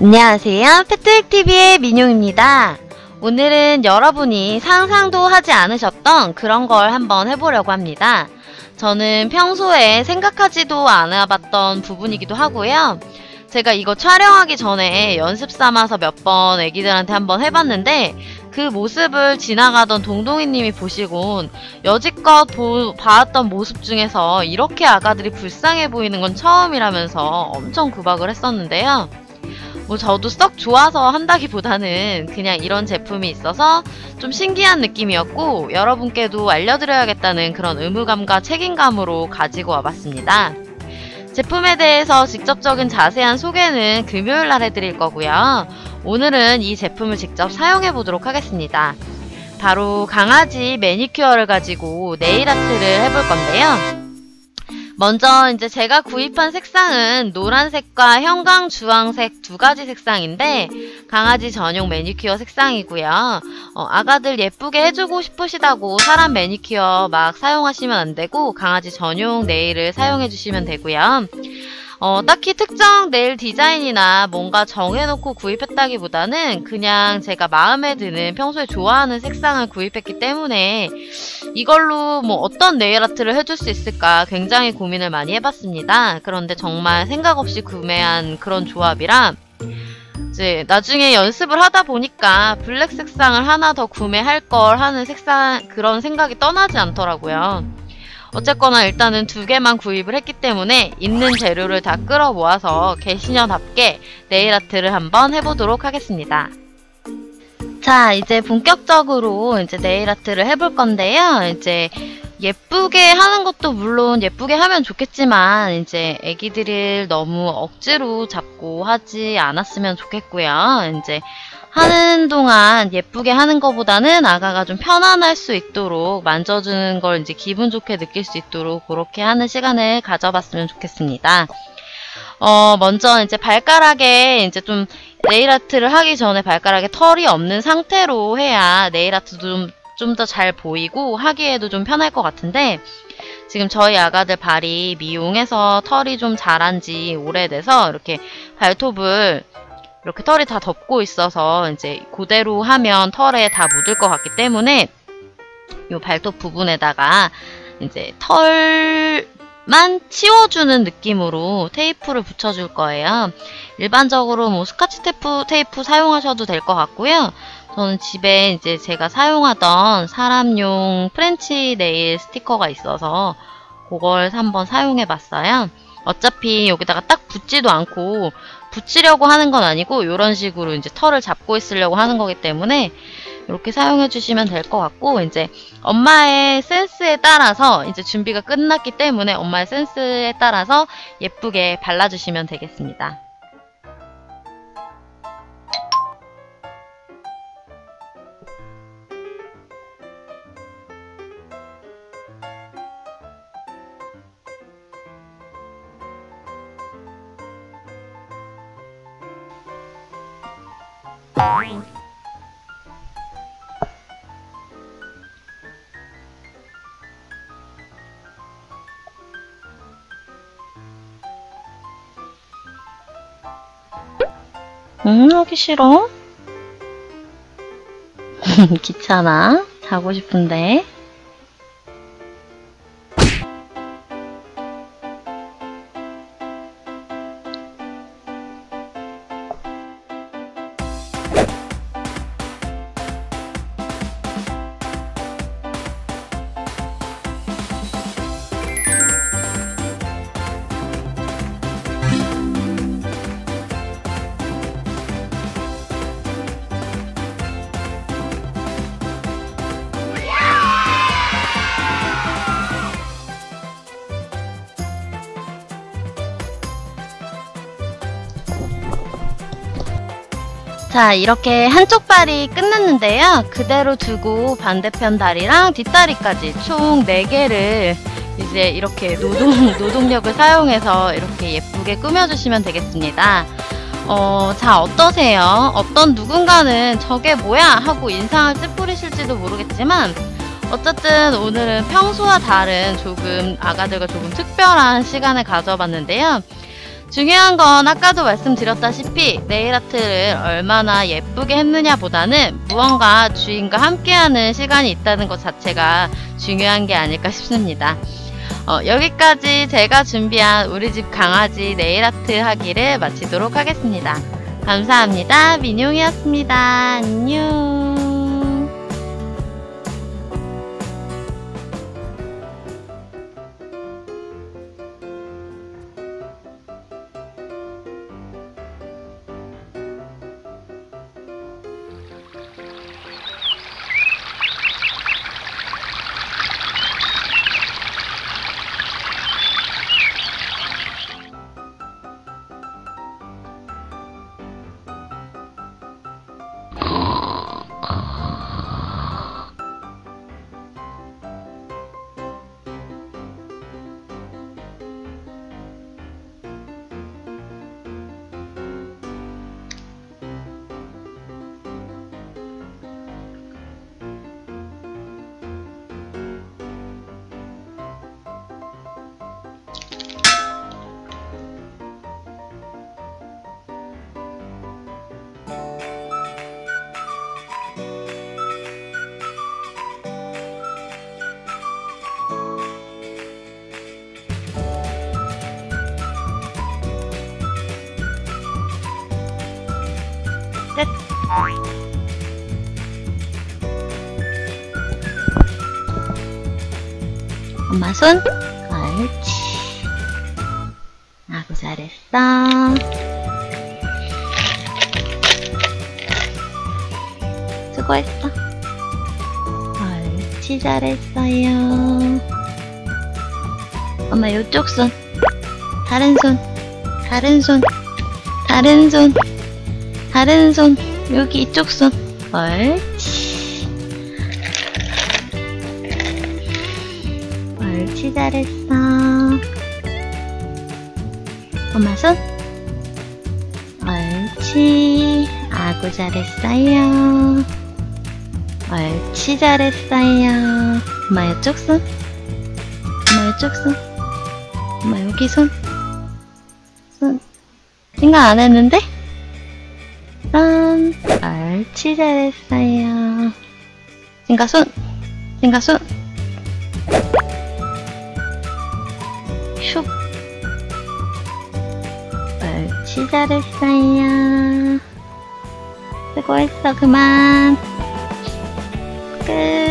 안녕하세요. 패트릭TV의 민용입니다. 오늘은 여러분이 상상도 하지 않으셨던 그런 걸 한번 해보려고 합니다. 저는 평소에 생각하지도 않아봤던 부분이기도 하고요. 제가 이거 촬영하기 전에 연습 삼아서 몇 번 애기들한테 한번 해봤는데 그 모습을 지나가던 동동이님이 보시곤 여지껏 보, 봐왔던 모습 중에서 이렇게 아가들이 불쌍해 보이는 건 처음이라면서 엄청 구박을 했었는데요. 뭐 저도 썩 좋아서 한다기보다는 그냥 이런 제품이 있어서 좀 신기한 느낌이었고 여러분께도 알려드려야겠다는 그런 의무감과 책임감으로 가지고 와봤습니다. 제품에 대해서 직접적인 자세한 소개는 금요일 날 해드릴 거고요. 오늘은 이 제품을 직접 사용해 보도록 하겠습니다. 바로 강아지 매니큐어를 가지고 네일 아트를 해볼 건데요. 먼저 이제 제가 구입한 색상은 노란색과 형광 주황색 두 가지 색상인데 강아지 전용 매니큐어 색상이고요. 어, 아가들 예쁘게 해주고 싶으시다고 사람 매니큐어 막 사용하시면 안 되고 강아지 전용 네일을 사용해 주시면 되고요. 어, 딱히 특정 네일 디자인이나 뭔가 정해놓고 구입했다기보다는 그냥 제가 마음에 드는 평소에 좋아하는 색상을 구입했기 때문에 이걸로 뭐 어떤 네일 아트를 해줄 수 있을까 굉장히 고민을 많이 해봤습니다. 그런데 정말 생각 없이 구매한 그런 조합이라 이제 나중에 연습을 하다 보니까 블랙 색상을 하나 더 구매할 걸 하는 색상 그런 생각이 떠나지 않더라고요. 어쨌거나 일단은 두 개만 구입을 했기 때문에 있는 재료를 다 끌어 모아서 개시녀답게 네일 아트를 한번 해보도록 하겠습니다. 자, 이제 본격적으로 이제 네일 아트를 해볼 건데요. 이제 예쁘게 하는 것도 물론 예쁘게 하면 좋겠지만 이제 애기들을 너무 억지로 잡고 하지 않았으면 좋겠고요. 이제 하는 동안 예쁘게 하는 것보다는 아가가 좀 편안할 수 있도록 만져주는 걸 이제 기분 좋게 느낄 수 있도록 그렇게 하는 시간을 가져봤으면 좋겠습니다. 어, 먼저 이제 발가락에 이제 좀 네일 아트를 하기 전에 발가락에 털이 없는 상태로 해야 네일 아트도 좀, 좀 더 잘 보이고 하기에도 좀 편할 것 같은데 지금 저희 아가들 발이 미용해서 털이 좀 자란 지 오래돼서 이렇게 발톱을 이렇게 털이 다 덮고 있어서 이제 그대로 하면 털에 다 묻을 것 같기 때문에 이 발톱 부분에다가 이제 털만 치워주는 느낌으로 테이프를 붙여줄 거예요. 일반적으로 뭐 스카치 테이프, 테이프 사용하셔도 될 것 같고요. 저는 집에 이제 제가 사용하던 사람용 프렌치 네일 스티커가 있어서 그걸 한번 사용해 봤어요. 어차피 여기다가 딱 붙지도 않고 붙이려고 하는 건 아니고 이런 식으로 이제 털을 잡고 있으려고 하는 거기 때문에 이렇게 사용해 주시면 될 것 같고 이제 엄마의 센스에 따라서 이제 준비가 끝났기 때문에 엄마의 센스에 따라서 예쁘게 발라주시면 되겠습니다. 응, 하기 싫어. 귀찮아. 자고 싶은데. 자 이렇게 한쪽 발이 끝났는데요 그대로 두고 반대편 다리랑 뒷다리까지 총 4개를 이제 이렇게 노동, 노동력을 사용해서 이렇게 예쁘게 꾸며주시면 되겠습니다 어, 자 어떠세요? 어떤 누군가는 저게 뭐야? 하고 인상을 찌푸리실지도 모르겠지만 어쨌든 오늘은 평소와 다른 조금 아가들과 조금 특별한 시간을 가져봤는데요 중요한 건 아까도 말씀드렸다시피 네일 아트를 얼마나 예쁘게 했느냐 보다는 무언가 주인과 함께하는 시간이 있다는 것 자체가 중요한 게 아닐까 싶습니다. 어, 여기까지 제가 준비한 우리 집 강아지 네일 아트 하기를 마치도록 하겠습니다. 감사합니다. 민용이었습니다. 안녕. 끝. 엄마 손. 옳지. 아구 잘했어. 수고했어. 옳지 잘했어요. 엄마 요쪽 손. 다른 손. 다른 손. 다른 손. 다른 손, 여기 이쪽 손. 옳지. 옳지, 잘했어. 엄마 손. 옳지. 아구 잘했어요. 옳지, 잘했어요. 엄마 이쪽 손. 엄마 이쪽 손. 엄마 여기 손. 손. 생각 안 했는데? 손. 옳지 잘했어요. 생가 손. 슉. 옳지 잘했어요. 수고했어 그만. 끝.